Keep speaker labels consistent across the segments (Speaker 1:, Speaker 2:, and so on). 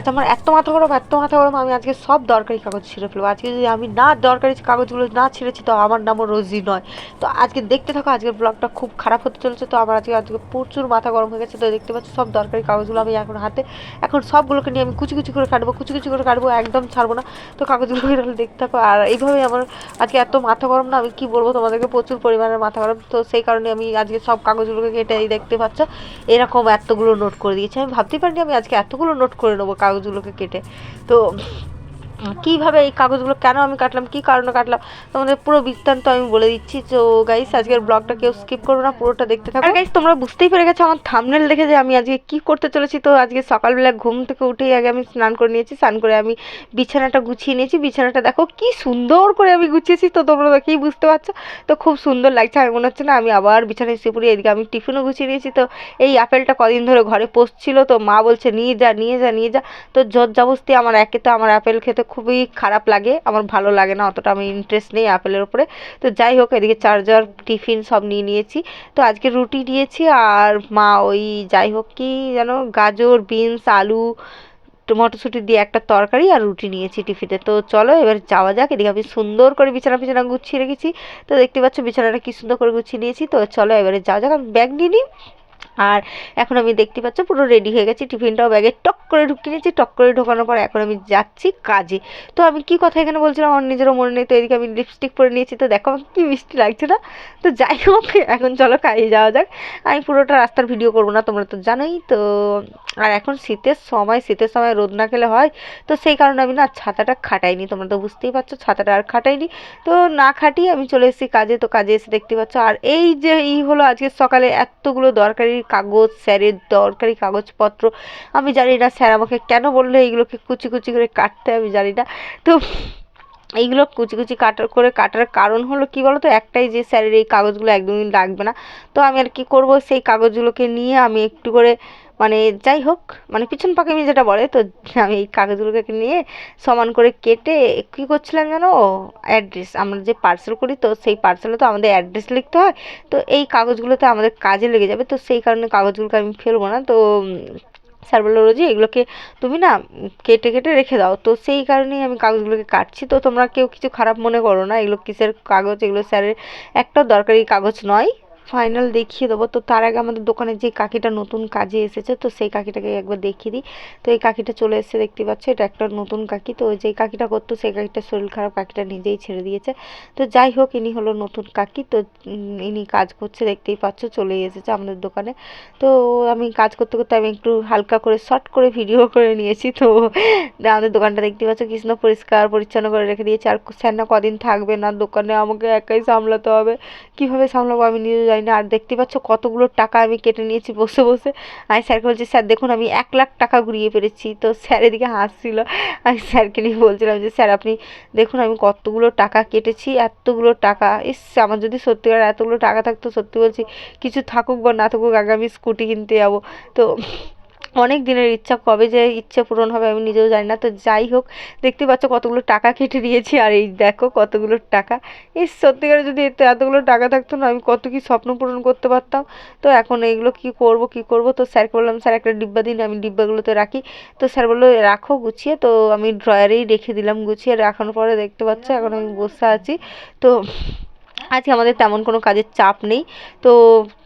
Speaker 1: আজ আমার এত মাথা গরম, এত মাথা গরম, আমি আজকে সব দরকারি কাগজ ছিঁড়ে ফেলব। আজকে যদি আমি না দরকারি কাগজগুলো না ছিঁড়েছি, তো আমার নামও রোজি নয়। তো আজকে দেখতে থাকো, আজকের ব্লগটা খুব খারাপ হতে চলেছে, তো আমার আজকে আজকে প্রচুর মাথা গরম হয়ে গেছে, তো দেখতে পাচ্ছি সব দরকারি কাগজগুলো আমি এখন হাতে, এখন সবগুলোকে নিয়ে আমি কুচি কুচি করে কাটবো, কুচি কুচি করে কাটবো, একদম ছাড়বো না। তো কাগজগুলো তাহলে দেখতে থাকো, আর এইভাবেই আমার আজকে এত মাথা গরম না, আমি কি বলব তোমাদেরকে, প্রচুর পরিমাণের মাথা গরম। তো সেই কারণে আমি আজকে সব কাগজগুলোকে কেটে দেখতে পাচ্ছ, এরকম এতগুলো নোট করে দিয়েছি। আমি ভাবতেই পারিনি আমি আজকে এতগুলো নোট করে নেব কাগজগুলোকে কেটে। তো কীভাবে এই কাগজগুলো কেন আমি কাটলাম, কী কারণে কাটলাম? তোমাদের পুরো বৃত্তান্ত আমি বলে দিচ্ছি। তো গাইস আজকের ব্লগটা কেউ স্কিপ করো না, পুরোটা দেখতে থাকো। গাইস তোমরা বুঝতেই পেরে গেছো আমার থামনেল দেখে যে আমি আজকে কি করতে চলেছি। তো আজকে সকালবেলা ঘুম থেকে উঠেই আগে আমি স্নান করে নিয়েছি, স্নান করে আমি বিছানাটা গুছিয়ে নিয়েছি। বিছানাটা দেখো কি সুন্দর করে আমি গুছিয়েছি, তো তোমরা দেখেই বুঝতে পারছ। তো খুব সুন্দর লাগছে আমি মনে হচ্ছে না আমি আবার বিছানায় শুয়ে পড়ি, এদিকে আমি টিফিনও গুছিয়ে নিয়েছি। তো এই আপেলটা কদিন ধরে ঘরে পচছিল তো মা বলছে, নিয়ে যা নিয়ে যা নিয়ে যা। তো জোর জবস্তি আমার একে তো আমার আপেল খেতে খুবই খারাপ লাগে, আমার ভালো লাগে না, অতটা আমি ইন্টারেস্ট নেই আপেলের উপরে। তো যাই হোক, এদিকে চার্জার, টিফিন সব নিয়ে নিয়েছি। তো আজকে রুটি নিয়েছি আর মা ওই যাই হোক কি যেন গাজর, বিনস, আলু, মটরশুঁটি দিয়ে একটা তরকারি আর রুটি নিয়েছি টিফিনে। তো চলো, এবার যাওয়া যাক, এদিকে আমি সুন্দর করে বিছানা বিছানা গুছিয়ে রেখেছি। তো দেখতে পাচ্ছ বিছানাটা কি সুন্দর করে গুছিয়ে নিয়েছি। তো চলো, এবারে যাওয়া যাক, আমি ব্যাগ নিয়ে নিই। আর এখন আমি দেখতে পাচ্ছ পুরো রেডি হয়ে গেছি, টিফিনটাও ব্যাগে টক করে ঢুকিয়ে নিয়েছি টক করে ঢোকানোর পর এখন আমি যাচ্ছি কাজে। তো আমি কি কথা এখানে বলছিলাম? আমার নিজেরও মনে নেই, তো এদিকে আমি লিপস্টিক পরে নিয়েছি, তো দেখো আমাকে কি মিষ্টি লাগছে না? তো যাই হোক, এখন চলো কাজে যাওয়া যাক। আমি পুরোটা রাস্তার ভিডিও করব না, তোমরা তো জানোই, তো আর এখন শীতের সময় শীতের সময় রোদ না খেলে হয়, তো সেই কারণে আমি না ছাতাটা খাটাইনি, তোমরা তো বুঝতেই পারছ, ছাতাটা আর খাটাইনি। তো না খাটিয়ে আমি চলে এসেছি কাজে, তো কাজে এসে দেখতে পাচ্ছ, আর এই যে এই হলো আজকে সকালে এতগুলো দরকারি কাগজ, স্যারের দরকারি কাগজপত্র। আমি জানি না স্যার আমাকে কেন বলল এইগুলোকে কুচি কুচি করে কাটতে, আমি জানি না। তো এইগুলো কুচি কুচি কাটার করে কাটার কারণ হলো কি বলো তো একটাই যে স্যারের এই কাগজগুলো একদমই লাগবে না। তো আমি আর কি করব? সেই কাগজগুলোকে নিয়ে আমি একটু করে মানে যাই হোক মানে পিছন পাকে পাকামি যেটা বলে, তো আমি এই কাগজগুলোকে নিয়ে সমান করে কেটে কী করছিলাম যেন অ্যাড্রেস আমরা যে পার্সেল করি, তো সেই পার্সেলে তো আমাদের অ্যাড্রেস লিখতে হয়, তো এই কাগজগুলোতে আমাদের কাজে লেগে যাবে, তো সেই কারণে কাগজগুলোকে আমি ফেলব না, তো স্যার বলল, রোজি, এগুলোকে তুমি না কেটে কেটে রেখে দাও। তো সেই কারণেই আমি কাগজগুলোকে কাটছি, তো তোমরা কেউ কিছু খারাপ মনে করো না, এগুলো কিসের কাগজ? এগুলো স্যারের একটাও দরকারি কাগজ নয়। ফাইনাল দেখিয়ে দেবো। তো তার আগে আমাদের দোকানে যে কাকিটা নতুন কাজে এসেছে, তো সেই কাকিটাকে একবার দেখিয়ে দিই। তো এই কাকিটা চলে এসেছে, দেখতে পাচ্ছ? এটা একটা নতুন কাকি। তো যে কাকিটা করতো, সেই কাকিটা শরীর খারাপ, কাকিটা নিজেই ছেড়ে দিয়েছে। তো যাই হোক, ইনি হলো নতুন কাকি। তো ইনি কাজ করছে, দেখতেই পাচ্ছ? চলে এসেছে আমাদের দোকানে। তো আমি কাজ করতে করতে আমি একটু হালকা করে, শর্ট করে ভিডিও করে নিয়েছি। তো আমাদের দোকানটা দেখতে পাচ্ছ? কৃষ্ণ পরিষ্কার, পরিচ্ছন্ন করে রেখে দিয়েছে। আর স্যার না কদিন থাকবে না দোকানে? আমাকে একাই সামলাতে হবে। কীভাবে সামলাবো? আমি নিজে জানি না আর দেখতে পাচ্ছ কতগুলো টাকা আমি কেটে নিয়েছি বসে বসে। আমি স্যারকে বলছি, স্যার, দেখুন, আমি এক লাখ টাকা ঘুরিয়ে পেরেছি তো স্যার এদিকে হাসছিল। আমি স্যারকে নিয়ে বলছিলাম যে, স্যার, আপনি দেখুন, আমি কতগুলো টাকা কেটেছি, এতগুলো টাকা। ইস, আমার যদি সত্যিকার এতগুলো টাকা থাকতো, সত্যি বলছি, কিছু থাকুক বা না থাকুক, আগে আমি স্কুটি কিনতে যাব। তো অনেক দিনের ইচ্ছা, কবে যে ইচ্ছে পূরণ হবে আমি নিজেও জানি না। তো যাই হোক, দেখতে পাচ্ছ কতগুলো টাকা কেটে নিয়েছি। আর এই দেখো কতগুলো টাকা। এই সত্যিকারে যদি এতে, এতগুলো টাকা থাকতো না, আমি কত কি স্বপ্ন পূরণ করতে পারতাম। তো এখন এইগুলো কি করব কি করব? তো স্যারকে বললাম, স্যার, একটা ডিব্বা দিন, আমি ডিব্বাগুলোতে রাখি। তো স্যার বলল, রাখো গুছিয়ে। তো আমি ড্রয়ারেই রেখে দিলাম গুছিয়ে। রাখানোর পরে দেখতে পাচ্ছ এখন আমি বসে আছি। তো আজকে আমাদের তেমন কোনো কাজের চাপ নেই। তো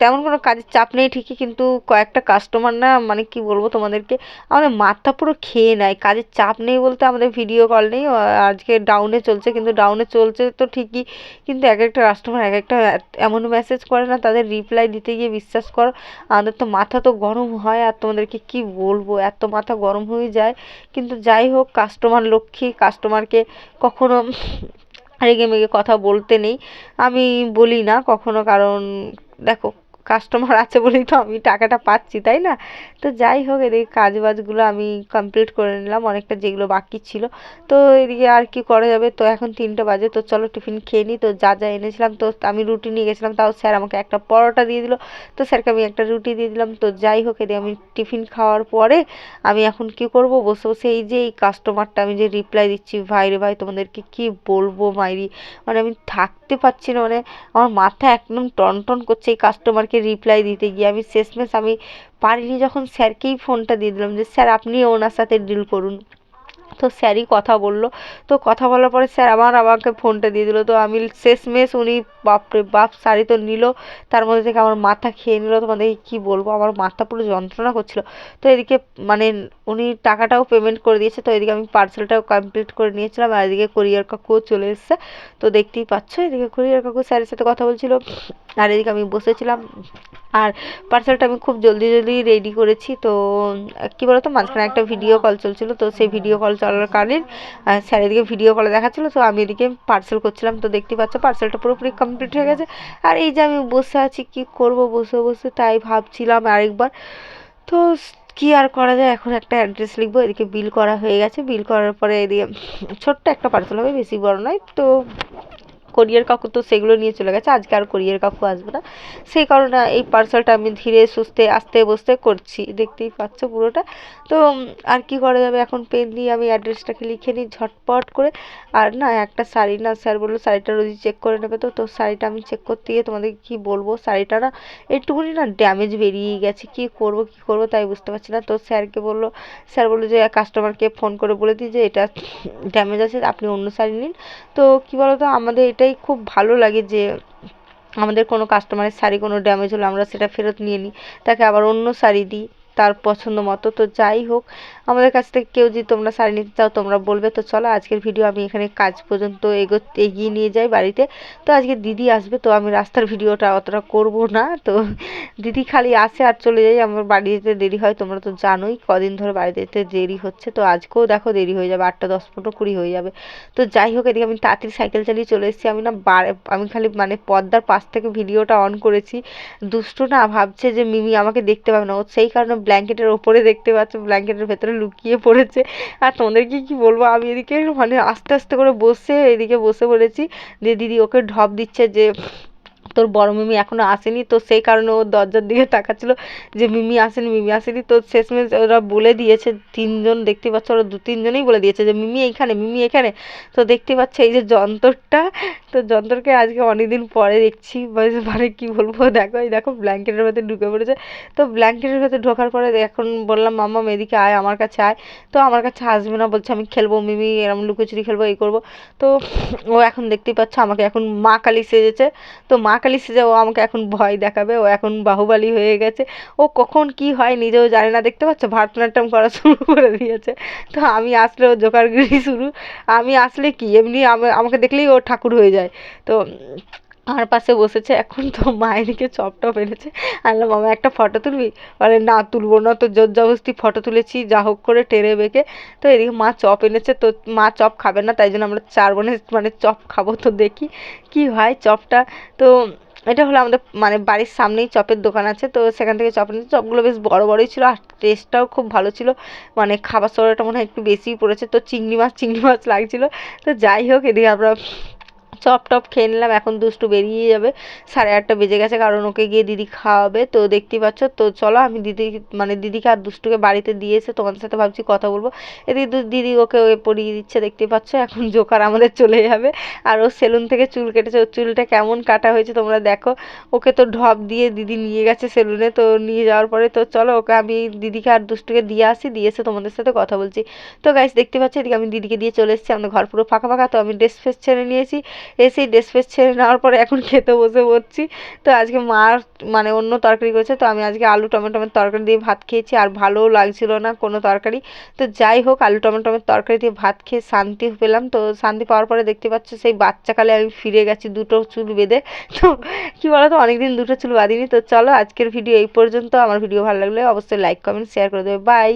Speaker 1: তেমন কোনো কাজের চাপ নেই, ঠিকই কিন্তু কয়েকটা কাস্টমার না মানে কি বলব তোমাদেরকে, আমাদের মাথা পুরো খেয়ে নেয়। কাজের চাপ নেই বলতে আমাদের ভিডিও কল নেই, আজকে ডাউনে চলছে, কিন্তু ডাউনে চলছে তো ঠিকই, কিন্তু এক একটা কাস্টমার এক একটা এমন মেসেজ করে না, তাদের রিপ্লাই দিতে গিয়ে বিশ্বাস করো, আমাদের তো মাথা তো গরম হয়, আর তোমাদেরকে কি বলব, এত মাথা গরম হয়ে যায়। কিন্তু যাই হোক কাস্টমার লক্ষ্মী কাস্টমারকে কখনো রেগে মেগে কথা বলতে নেই। আমি বলি না কখনো কারণ দেখো কাস্টমার আছে বলেই তো আমি টাকাটা পাচ্ছি, তাই না? তো যাই হোক, এদিকে কাজ বাজগুলো আমি কমপ্লিট করে নিলাম, অনেকটা যেগুলো বাকি ছিল। তো এদিকে আর কি করা যাবে? তো এখন তিনটে বাজে, তো চলো টিফিন খেয়ে নিই তো যা যা এনেছিলাম, তো আমি রুটি নিয়ে গেছিলাম, তাও স্যার আমাকে একটা পরোটা দিয়ে দিল। তো স্যারকে আমি একটা রুটি দিয়ে দিলাম। তো যাই হোক, এদিকে আমি টিফিন খাওয়ার পরে আমি এখন কি করব? বসে বসে এই যে এই কাস্টমারটা আমি যে রিপ্লাই দিচ্ছি, ভাই রে ভাই, তোমাদেরকে কি বলব মাইরি? মানে আমি থাকতে পারছি না মানে আমার মাথা একদম টন টন করছে এই কাস্টমারকে স্যারকে রিপ্লাই দিতে গিয়ে আমি শেষমেশ আমি পারিনি যখন স্যারকেই ফোনটা দিয়ে দিলাম যে, স্যার, আপনি ওনার সাথে ডিল করুন। তো স্যারই কথা বলল। তো কথা বলার পরে স্যার আবার আমাকে ফোনটা দিয়ে দিল। তো আমি শেষমেশ উনি, বাপরে বাপ শাড়ি তো নিল। তার মধ্যে থেকে আমার মাথা খেয়ে নিল। তোমাদেরকে কী বলব? আমার মাথা পুরো যন্ত্রণা করছিল। তো এদিকে মানে উনি টাকাটাও পেমেন্ট করে দিয়েছে, তো এদিকে আমি পার্সেলটাও কমপ্লিট করে নিয়েছিলাম আর এদিকে কোরিয়ার কাকুও চলে এসেছে, তো দেখতেই পাচ্ছ, এদিকে কোরিয়ার কাকু স্যারের সাথে কথা বলছিল আর এদিকে আমি বসেছিলাম আর পার্সেলটা আমি খুব জলদি জলদি রেডি করেছি, তো কী বলতো, মাঝখানে একটা ভিডিও কল চলছিল, তো সেই ভিডিও কল চলাকালীন স্যার এদিকে ভিডিও কলে দেখাচ্ছিলো, তো আমি এদিকে পার্সেল করছিলাম, তো দেখতে পাচ্ছ পার্সেলটা পুরোপুরি কমপ্লিট হয়ে গেছে আর এই যে আমি বসে আছি, কি করব, বসে বসে তাই ভাবছিলাম আরেকবার, তো কি আর করা যায়? এখন একটা অ্যাড্রেস লিখব, এদিকে বিল করা হয়ে গেছে। বিল করার পরে এদিকে ছোট্ট একটা পার্সেল হবে, বেশি বড় নয়, তো কোরিয়ার কাকু তো সেগুলো নিয়ে চলে গেছে, আজকে আর কোরিয়ার কাকু আসবে না। সেই কারণে এই পার্সেলটা আমি ধীরে সুস্থে, আস্তে বসতে করছি, দেখতেই পাচ্ছ পুরোটা। তো আর কি করা যাবে? এখন পেন দিয়ে আমি অ্যাড্রেসটাকে লিখে নিই ঝটপট করে। আর না, একটা শাড়ি না, স্যার বলল শাড়িটা রোজই চেক করে নেবে তো তো শাড়িটা আমি চেক করতে গিয়ে তোমাদেরকে কী বলব? শাড়িটা না, একটুখানি না ড্যামেজ বেরিয়ে গেছে। কী করব কী করব তাই বুঝতে পারছি না। তো স্যারকে বলল, স্যার বলল যে কাস্টমারকে ফোন করে বলে দিই যে, এটা ড্যামেজ আছে, আপনি অন্য শাড়ি নিন। তো কী বলো তো আমাদের এটাই খুব ভালো লাগে যে আমাদের কোনো কাস্টমারের শাড়ি কোনো ড্যামেজ হলে আমরা সেটা ফেরত নিয়ে নিই, তাকে আবার অন্য শাড়ি দিই। তার পছন্দ মতো। তো যাই হোক, আমাদের কাছ থেকে কেউ যদি তোমরা শাড়ি নিতে চাও, তোমরা বলবে। তো চলো, আজকের ভিডিও আমি এখানে কাজ পর্যন্ত এগো, এগিয়ে নিয়ে যাই বাড়িতে। তো আজকে দিদি আসবে, তো আমি রাস্তার ভিডিওটা অতটা করব না। তো দিদি খালি আসে আর চলে যাই। আমার বাড়ি যেতে দেরি হয়, তোমরা তো জানোই, কদিন ধরে বাড়িতে যেতে দেরি হচ্ছে। তো আজকেও দেখো দেরি হয়ে যাবে, আটটা দশ পনেরো কুড়ি হয়ে যাবে। তো যাই হোক, এদিকে আমি তাড়াতাড়ি সাইকেল চালিয়ে চলে এসেছি। আমি না আমি খালি মানে পর্দার পাশ থেকে ভিডিওটা অন করেছি। দুষ্টু না ভাবছে যে, মিমি আমাকে দেখতে পাবে না। ও সেই কারণে ব্ল্যাঙ্কেটের ওপরে দেখতে পাচ্ছ, ব্ল্যাঙ্কেটের ভেতরে লুকিয়ে পড়েছে। আর তোমাদেরকে কি বলব, আমি এদিকে মানে আস্তে আস্তে করে বসে, এদিকে বসে পড়েছি যে, দিদি, ওকে ঢপ দিচ্ছে যে তোর বড় মিমি এখনও আসেনি, তো সেই কারণে ও দরজার দিকে তাকাচ্ছিল যে, মিমি আসেনি মিমি আসেনি। তো শেষমেশ ওরা বলে দিয়েছে, তিনজন দেখতে পাচ্ছ, ওরা দু তিনজনেই বলে দিয়েছে যে, মিমি এইখানে, মিমি এখানে। তো দেখতে পাচ্ছ এই যে যন্ত্রটা, তো যন্ত্রকে আজকে অনেকদিন পরে দেখছি মানে কি বলব, দেখো এই দেখো ব্ল্যাঙ্কেটের ভেতরে ঢুকে পড়েছে। তো ব্ল্যাঙ্কেটের ভেতরে ঢোকার পরে এখন বললাম, মাম্মা মেদিকে আয়, আমার কাছে আয়। তো আমার কাছে আসবে না, বলছে, আমি খেলব, মিমি এরম লুকোচুরি খেলব, এই করব। তো ও এখন দেখতেই পাচ্ছ, আমাকে এখন মা কালী সেজেছে। তো মা কালী সেজে ও আমাকে এখন ভয় দেখাবে, ও এখন বাহুবালি হয়ে গেছে। ও কখন কি হয় নিজেও জানে না, দেখতে পাচ্ছ? ভারতনাট্যম করা শুরু করে দিয়েছে। তো আমি আসলে ও জোকারগিরি শুরু। আমি আসলে কি? এমনি আমাকে দেখলেই ও ঠাকুর হয়ে যায়। তো আমার পাশে বসেছে এখন তো মায়ের দিকে চপ টপ এনেছে। আনলাম মামা, একটা ফটো তুলবি? বলে, না, তুলবো না, তো জোর জবরদস্তি ফটো তুলেছি, যা হোক করে টেরে বেঁকে। তো এদিকে মা চপ এনেছে, তো মা চপ খাবে না, তাই জন্য আমরা চার বোনে মানে চপ খাব, তো দেখি কি হয় চপটা। তো এটা হলো আমাদের মানে বাড়ির সামনেই চপের দোকান আছে, তো সেখান থেকে চপ নিয়েছি চপগুলো বেশ বড় বড়ই ছিল, আর টেস্টটাও খুব ভালো ছিল। মানে খাবার সোডাটা মনে হয় একটু বেশিই পড়েছে, তো চিংড়ি মাছ চিংড়ি মাছ লাগছিল। তো যাই হোক, এদিকে আমরা চপ টপ খেয়ে নিলাম, এখন দুষ্টু বেরিয়ে যাবে। সাড়ে আটটা বেজে গেছে, কারণ ওকে গিয়ে দিদি খাওয়াবে। তো দেখতেই পাচ্ছ, তো চলো আমি দিদি মানে দিদিকে আর দুষ্টুকে বাড়িতে দিয়ে এসে তোমাদের সাথে ভাবছি কথা বলব। এদিকে দিদি ওকে পরিয়ে দিচ্ছে, দেখতে পাচ্ছ, এখন জোকার আমাদের চলে যাবে। আর ও সেলুন থেকে চুল কেটেছে, ওর চুলটা কেমন কাটা হয়েছে তোমরা দেখো। ওকে তো ঢপ দিয়ে দিদি নিয়ে গেছে সেলুনে, তো নিয়ে যাওয়ার পরে তো চলো ওকে আমি দিদিকে আর দুষ্টুকে দিয়ে আসি, দিয়ে এসে তোমাদের সাথে কথা বলছি। তো গাইস দেখতে পাচ্ছি, এদিকে আমি দিদিকে দিয়ে চলে এসেছি, আমাদের ঘর পুরো ফাঁকা ফাঁকা, তো আমি ড্রেস ফ্রেস ছেড়ে নিয়েছি। এসেই ড্রেস ফ্রেস ছেড়ে নেওয়ার পরে এখন খেতে বসে পড়ছি। তো আজকে মার মানে অন্য তরকারি করেছে, তো আমি আজকে আলু টমেটোমের তরকারি দিয়ে ভাত খেয়েছি, আর ভালোও লাগছিল না কোনো তরকারি। তো যাই হোক, আলু টমেটোমের তরকারি দিয়ে ভাত খেয়ে শান্তি পেলাম। তো শান্তি পাওয়ার পরে দেখতে পাচ্ছ সেই বাচ্চাকালে আমি ফিরে গেছি দুটো চুল বেঁধে। তো কী বলো তো অনেকদিন দুটো চুল বাঁধিনি। তো চলো আজকের ভিডিও এই পর্যন্ত। আমার ভিডিও ভালো লাগলে অবশ্যই লাইক কমেন্ট শেয়ার করে দেবে। বাই